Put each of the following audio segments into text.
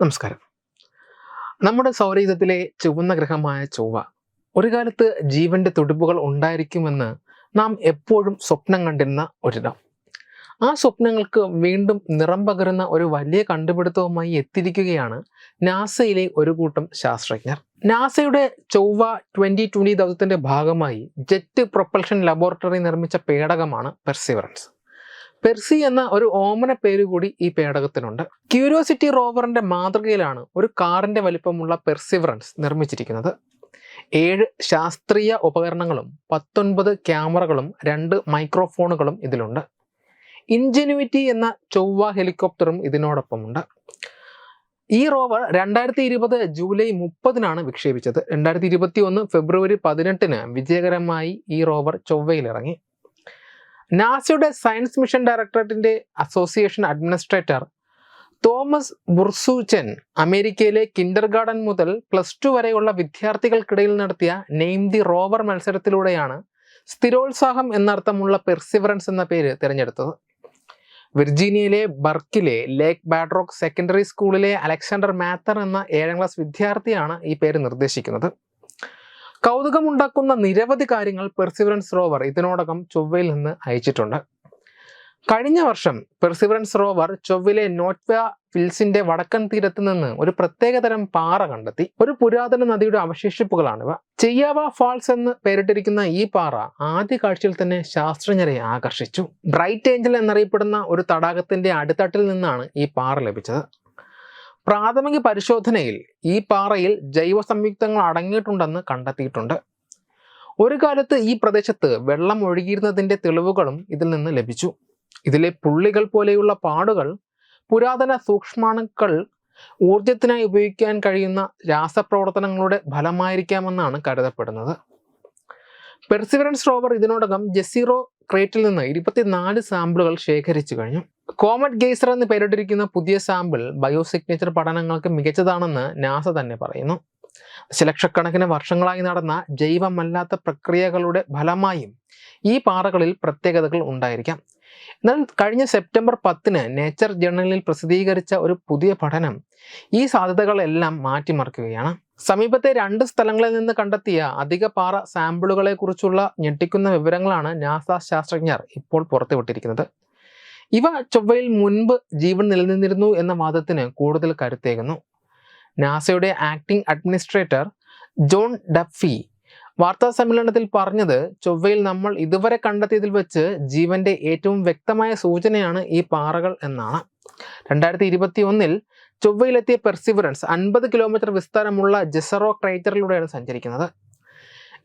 നമസ്കാരം. നമ്മുടെ സൗരയുധത്തിലെ ചുവന്ന ഗ്രഹമായ ചൊവ്വ ഒരു കാലത്ത് ജീവന്റെ തുടിപ്പുകൾ ഉണ്ടായിരിക്കുമെന്ന് നാം എപ്പോഴും സ്വപ്നം കണ്ടിരുന്ന ഒരിടം. ആ സ്വപ്നങ്ങൾക്ക് വീണ്ടും നിറം പകരുന്ന ഒരു വലിയ കണ്ടുപിടുത്തവുമായി എത്തിയിരിക്കുകയാണ് നാസയിലെ ഒരു കൂട്ടം ശാസ്ത്രജ്ഞർ. നാസയുടെ ചൊവ്വ ട്വന്റി ട്വന്റി ദൗത്യത്തിന്റെ ഭാഗമായി ജെറ്റ് പ്രൊപ്പൽഷൻ ലബോറട്ടറി നിർമ്മിച്ച പേടകമാണ് പെർസിവറൻസ്. പെർസി എന്ന ഒരു ഓമന പേര് കൂടി ഈ പേടകത്തിനുണ്ട്. ക്യൂരിയോസിറ്റി റോവറിന്റെ മാതൃകയിലാണ് ഒരു കാറിന്റെ വലിപ്പമുള്ള പെർസിവറൻസ് നിർമ്മിച്ചിരിക്കുന്നത്. ഏഴ് ശാസ്ത്രീയ ഉപകരണങ്ങളും പത്തൊൻപത് ക്യാമറകളും രണ്ട് മൈക്രോഫോണുകളും ഇതിലുണ്ട്. ഇൻജെനുവിറ്റി എന്ന ചൊവ്വ ഹെലികോപ്റ്ററും ഇതിനോടൊപ്പമുണ്ട്. ഈ റോവർ രണ്ടായിരത്തി ഇരുപത് ജൂലൈ മുപ്പതിനാണ് വിക്ഷേപിച്ചത്. രണ്ടായിരത്തി ഇരുപത്തി ഒന്ന് ഫെബ്രുവരി പതിനെട്ടിന് വിജയകരമായി ഈ റോവർ ചൊവ്വയിലിറങ്ങി. നാസയുടെ സയൻസ് മിഷൻ ഡയറക്ടറേറ്റിന്റെ അസോസിയേഷൻ അഡ്മിനിസ്ട്രേറ്റർ തോമസ് ബുർസൂച്ചൻ അമേരിക്കയിലെ കിൻഡർ ഗാർഡൻ മുതൽ പ്ലസ് ടു വരെയുള്ള വിദ്യാർത്ഥികൾക്കിടയിൽ നടത്തിയ നെയിം ദി റോവർ മത്സരത്തിലൂടെയാണ് സ്ഥിരോത്സാഹം എന്നർത്ഥമുള്ള പെർസിവറൻസ് എന്ന പേര് തിരഞ്ഞെടുത്തത്. വിർജീനിയയിലെ ബർക്കിലെ ലേക്ക് ബാഡ്രോക്ക് സെക്കൻഡറി സ്കൂളിലെ അലക്സാണ്ടർ മാത്തർ എന്ന ഏഴാം ക്ലാസ് വിദ്യാർത്ഥിയാണ് ഈ പേര് നിർദ്ദേശിക്കുന്നത്. കൗതുകമുണ്ടാക്കുന്ന നിരവധി കാര്യങ്ങൾ പെർസിവറൻസ് റോവർ ഇതിനോടകം ചൊവ്വയിൽ നിന്ന് അയച്ചിട്ടുണ്ട്. കഴിഞ്ഞ വർഷം പെർസിവറൻസ് റോവർ ചൊവ്വയിലെ നോട്ട്വ ഫിൽസിന്റെ വടക്കൻ തീരത്ത് നിന്ന് ഒരു പ്രത്യേകതരം പാറ കണ്ടെത്തി. ഒരു പുരാതന നദിയുടെ അവശേഷിപ്പുകളാണിവ ചെയ്യാവ ഫാൾസ് എന്ന് പേരിട്ടിരിക്കുന്ന ഈ പാറ ആദ്യ കാഴ്ചയിൽ തന്നെ ശാസ്ത്രജ്ഞരെ ആകർഷിച്ചു. ബ്രൈറ്റ് ഏഞ്ചൽ എന്നറിയപ്പെടുന്ന ഒരു തടാകത്തിന്റെ അടിത്തട്ടിൽ നിന്നാണ് ഈ പാറ ലഭിച്ചത്. പ്രാഥമിക പരിശോധനയിൽ ഈ പാറയിൽ ജൈവ സംയുക്തങ്ങൾ അടങ്ങിയിട്ടുണ്ടെന്ന് കണ്ടെത്തിയിട്ടുണ്ട്. ഒരു കാലത്ത് ഈ പ്രദേശത്ത് വെള്ളം ഒഴുകിയിരുന്നതിന്റെ തെളിവുകളും ഇതിൽ നിന്ന് ലഭിച്ചു. ഇതിലെ പുള്ളികൾ പോലെയുള്ള പാടുകൾ പുരാതന സൂക്ഷ്മാണുക്കൾ ഊർജത്തിനായി ഉപയോഗിക്കാൻ കഴിയുന്ന രാസപ്രവർത്തനങ്ങളുടെ ഫലമായിരിക്കാമെന്നാണ് കരുതപ്പെടുന്നത്. പെർസിവറൻസ് റോവർ ഇതിനോടകം ജെസിറോ ക്രേറ്റിൽ നിന്ന് ഇരുപത്തിനാല് സാമ്പിളുകൾ ശേഖരിച്ചു കഴിഞ്ഞു. കോമറ്റ് ഗെയ്സർ എന്ന് പേരിട്ടിരിക്കുന്ന പുതിയ സാമ്പിൾ ബയോസിഗ്നേച്ചർ പഠനങ്ങൾക്ക് മികച്ചതാണെന്ന് നാസ തന്നെ പറയുന്നു. ദശലക്ഷക്കണക്കിന് വർഷങ്ങളായി നടന്ന ജൈവമല്ലാത്ത പ്രക്രിയകളുടെ ഫലമായും ഈ പാറകളിൽ പ്രത്യേകതകൾ ഉണ്ടായിരിക്കാം. എന്നാൽ കഴിഞ്ഞ സെപ്റ്റംബർ പത്തിന് നേച്ചർ ജേണലിൽ പ്രസിദ്ധീകരിച്ച ഒരു പുതിയ പഠനം ഈ സാധ്യതകളെല്ലാം മാറ്റിമറിക്കുകയാണ്. സമീപത്തെ രണ്ട് സ്ഥലങ്ങളിൽ നിന്ന് കണ്ടെത്തിയ അധിക പാറ സാമ്പിളുകളെക്കുറിച്ചുള്ള ഞെട്ടിക്കുന്ന വിവരങ്ങളാണ് നാസ ശാസ്ത്രജ്ഞർ ഇപ്പോൾ പുറത്തുവിട്ടിരിക്കുന്നത്. ഇവ ചൊവ്വയിൽ മുൻപ് ജീവൻ നിലനിന്നിരുന്നു എന്ന വാദത്തിന് കൂടുതൽ കരുത്തേകുന്നു. നാസയുടെ ആക്ടിംഗ് അഡ്മിനിസ്ട്രേറ്റർ ജോൺ ഡഫി വാർത്താ സമ്മേളനത്തിൽ പറഞ്ഞത് ചൊവ്വയിൽ നമ്മൾ ഇതുവരെ കണ്ടെത്തിയതിൽ വെച്ച് ജീവന്റെ ഏറ്റവും വ്യക്തമായ സൂചനയാണ് ഈ പാറകൾ എന്നാണ്. രണ്ടായിരത്തി ഇരുപത്തി ഒന്നിൽ ചൊവ്വയിലെത്തിയ പെർസിവറൻസ് അൻപത് കിലോമീറ്റർ വിസ്താരമുള്ള ജെസറോ ക്രൈറ്ററിലൂടെയാണ് സഞ്ചരിക്കുന്നത്.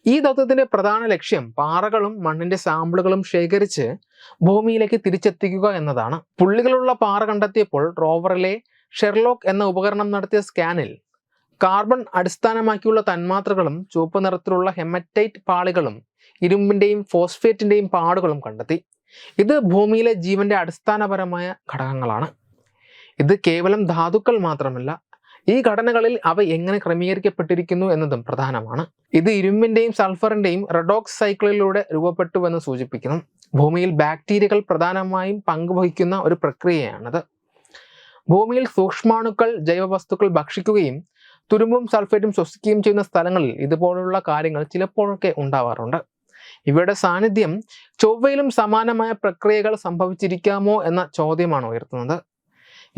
ഈ ദൗത്യത്തിന്റെ പ്രധാന ലക്ഷ്യം പാറകളും മണ്ണിന്റെ സാമ്പിളുകളും ശേഖരിച്ച് ഭൂമിയിലേക്ക് തിരിച്ചെത്തിക്കുക എന്നതാണ്. പുള്ളികളുള്ള പാറ കണ്ടെത്തിയപ്പോൾ റോവറിലെ ഷെർലോക്ക് എന്ന ഉപകരണം നടത്തിയ സ്കാനിൽ കാർബൺ അടിസ്ഥാനമാക്കിയുള്ള തന്മാത്രകളും ചുവപ്പ് നിറത്തിലുള്ള ഹെമറ്റൈറ്റ് പാളികളും ഇരുമ്പിന്റെയും ഫോസ്ഫേറ്റിന്റെയും പാടുകളും കണ്ടെത്തി. ഇത് ഭൂമിയിലെ ജീവന്റെ അടിസ്ഥാനപരമായ ഘടകങ്ങളാണ്. ഇത് കേവലം ധാതുക്കൾ മാത്രമല്ല ഈ ഘടനകളിൽ അവ എങ്ങനെ ക്രമീകരിക്കപ്പെട്ടിരിക്കുന്നു എന്നതും പ്രധാനമാണ്. ഇത് ഇരുമ്പിന്റെയും സൾഫറിന്റെയും റെഡോക്സ് സൈക്കിളിലൂടെ രൂപപ്പെട്ടുവെന്ന് സൂചിപ്പിക്കുന്നു. ഭൂമിയിൽ ബാക്ടീരിയകൾ പ്രധാനമായും പങ്കുവഹിക്കുന്ന ഒരു പ്രക്രിയയാണിത്. ഭൂമിയിൽ സൂക്ഷ്മാണുക്കൾ ജൈവവസ്തുക്കൾ ഭക്ഷിക്കുകയും തുരുമ്പും സൾഫേറ്റും ശ്വസിക്കുകയും ചെയ്യുന്ന സ്ഥലങ്ങളിൽ ഇതുപോലുള്ള കാര്യങ്ങൾ ചിലപ്പോഴൊക്കെ ഉണ്ടാവാറുണ്ട്. ഇവയുടെ സാന്നിധ്യം ചൊവ്വയിലും സമാനമായ പ്രക്രിയകൾ സംഭവിച്ചിരിക്കാമോ എന്ന ചോദ്യമാണ് ഉയർത്തുന്നത്.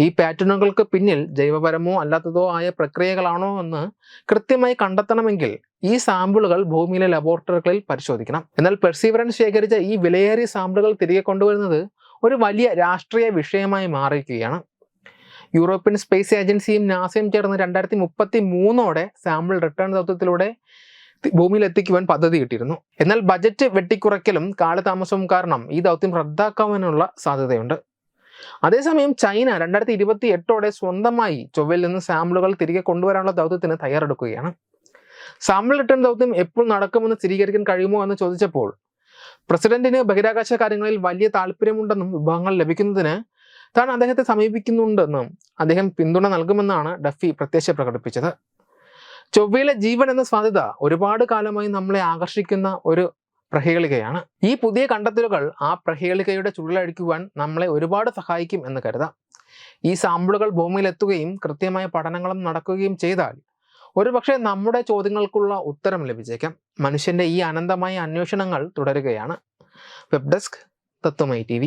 ഈ പാറ്റേണുകൾക്ക് പിന്നിൽ ജൈവപരമോ അല്ലാത്തതോ ആയ പ്രക്രിയകളാണോ എന്ന് കൃത്യമായി കണ്ടെത്തണമെങ്കിൽ ഈ സാമ്പിളുകൾ ഭൂമിയിലെ ലബോറട്ടറികളിൽ പരിശോധിക്കണം. എന്നാൽ പെർസീവറൻസ് ശേഖരിച്ച ഈ വിലയേറിയ സാമ്പിളുകൾ തിരികെ കൊണ്ടുവരുന്നത് ഒരു വലിയ രാഷ്ട്രീയ വിഷയമായി മാറിയിരിക്കുകയാണ്. യൂറോപ്യൻ സ്പേസ് ഏജൻസിയും നാസയും ചേർന്ന് രണ്ടായിരത്തി മുപ്പത്തി മൂന്നോടെ സാമ്പിൾ റിട്ടേൺ ദൗത്യത്തിലൂടെ ഭൂമിയിൽ എത്തിക്കുവാൻ പദ്ധതി കിട്ടിയിരുന്നു എന്നാൽ ബജറ്റ് വെട്ടിക്കുറയ്ക്കലും കാലതാമസവും കാരണം ഈ ദൗത്യം റദ്ദാക്കാവാനുള്ള സാധ്യതയുണ്ട്. അതേസമയം ചൈന രണ്ടായിരത്തി ഇരുപത്തി എട്ടോടെ സ്വന്തമായി ചൊവ്വയിൽ നിന്ന് സാമ്പിളുകൾ തിരികെ കൊണ്ടുവരാനുള്ള ദൗത്യത്തിന് തയ്യാറെടുക്കുകയാണ്. സാമ്പിൾ റിട്ടേൺ ദൗത്യം എപ്പോൾ നടക്കുമെന്ന് സ്ഥിരീകരിക്കാൻ കഴിയുമോ എന്ന് ചോദിച്ചപ്പോൾ പ്രസിഡന്റിന് ബഹിരാകാശ കാര്യങ്ങളിൽ വലിയ താല്പര്യമുണ്ടെന്നും വിഭവങ്ങൾ ലഭിക്കുന്നതിന് താൻ അദ്ദേഹത്തെ സമീപിക്കുന്നുണ്ടെന്നും അദ്ദേഹം പിന്തുണ നൽകുമെന്നാണ് ഡഫി പ്രത്യക്ഷ പ്രകടിപ്പിച്ചത്. ചൊവ്വയിലെ ജീവൻ എന്ന സാധ്യത ഒരുപാട് കാലമായി നമ്മളെ ആകർഷിക്കുന്ന ഒരു പ്രഹേളികയാണ്. ഈ പുതിയ കണ്ടെത്തലുകൾ ആ പ്രഹേളികയുടെ ചുഴലഴിക്കുവാൻ നമ്മളെ ഒരുപാട് സഹായിക്കും എന്ന് കരുതാം. ഈ സാമ്പിളുകൾ ഭൂമിയിലെത്തുകയും കൃത്യമായ പഠനങ്ങളും നടക്കുകയും ചെയ്താൽ ഒരുപക്ഷെ നമ്മുടെ ചോദ്യങ്ങൾക്കുള്ള ഉത്തരം ലഭിച്ചേക്കാം. മനുഷ്യന്റെ ഈ അനന്തമായ അന്വേഷണങ്ങൾ തുടരുകയാണ്. വെബ് ഡെസ്ക് തത്വമൈ ടി